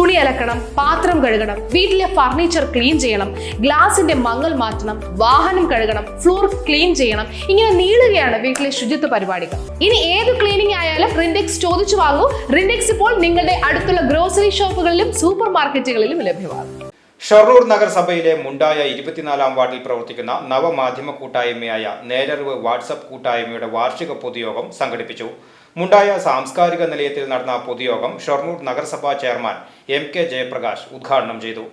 തുണി അലക്കണം പാത്രം കഴുകണം വീട്ടിലെ ഫർണിച്ചർ ക്ലീൻ ചെയ്യണം ഗ്ലാസിന്റെ മങ്ങൽ മാറ്റണം വാഹനം കഴുകണം ഫ്ലോർ ക്ലീൻ ചെയ്യണം. ഇങ്ങനെ നീളുകയാണ് വീട്ടിലെ ശുചിത്വ പരിപാടികൾ. ഇനി ഏത് ക്ലീനിങ് ആയാലും റിൻഡെക്സ് ചോദിച്ചു വാങ്ങൂ. റിൻഡെക്സ് ഇപ്പോൾ നിങ്ങളുടെ അടുത്തുള്ള ഗ്രോസറി ഷോപ്പുകളിലും സൂപ്പർ മാർക്കറ്റുകളിലും ലഭ്യമാണ്. ഷൊർണൂർ നഗരസഭയിലെ മുണ്ടായ ഇരുപത്തിനാലാം വാർഡിൽ പ്രവർത്തിക്കുന്ന നവമാധ്യമ കൂട്ടായ്മയായ നേരറിവ് വാട്സപ്പ് കൂട്ടായ്മയുടെ വാർഷിക പൊതുയോഗം സംഘടിപ്പിച്ചു. മുണ്ടായ സാംസ്കാരിക നിലയത്തിൽ നടന്ന പൊതുയോഗം ഷൊർണൂർ നഗരസഭാ ചെയർമാൻ എം കെ ജയപ്രകാശ് ഉദ്ഘാടനം ചെയ്തു.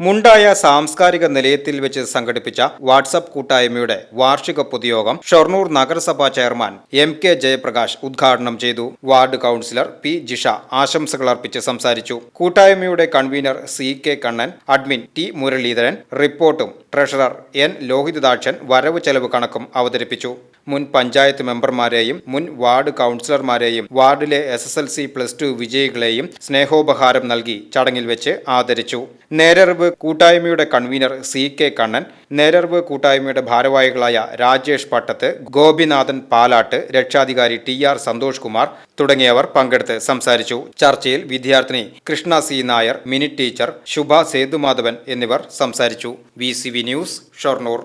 മുണ്ടായ സാംസ്കാരിക നിലയത്തിൽ വെച്ച് സംഘടിപ്പിച്ച വാട്സപ്പ് കൂട്ടായ്മയുടെ വാർഷിക പൊതുയോഗം ഷൊർണൂർ നഗരസഭാ ചെയർമാൻ എം കെ ജയപ്രകാശ് ഉദ്ഘാടനം ചെയ്തു. വാർഡ് കൗൺസിലർ പി ജിഷ ആശംസകൾ അർപ്പിച്ച് സംസാരിച്ചു. കൂട്ടായ്മയുടെ convener C K Kannan admin T Muraleedharan റിപ്പോർട്ടും ട്രഷറർ എൻ ലോഹിതദാക്ഷൻ വരവ് ചെലവ് കണക്കും അവതരിപ്പിച്ചു. മുൻ പഞ്ചായത്ത് മെമ്പർമാരെയും മുൻ വാർഡ് കൗൺസിലർമാരെയും വാർഡിലെ S S L C plus two വിജയികളെയും സ്നേഹോപഹാരം നൽകി ചടങ്ങിൽ വെച്ച് ആദരിച്ചു. നേരറിവ് കൂട്ടായ്മയുടെ കൺവീനർ സി കെ കണ്ണൻ നേരർവ് കൂട്ടായ്മയുടെ ഭാരവാഹികളായ രാജേഷ് പട്ടത്ത് ഗോപിനാഥൻ പാലാട്ട് രക്ഷാധികാരി ടി ആർ സന്തോഷ് കുമാർ തുടങ്ങിയവർ പങ്കെടുത്ത് സംസാരിച്ചു. ചർച്ചയിൽ വിദ്യാർത്ഥിനി കൃഷ്ണ സി നായർ മിനി ടീച്ചർ ശുഭ സേതുമാധവൻ എന്നിവർ സംസാരിച്ചു. V C V news Shoranur.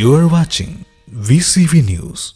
You are watching VCV News.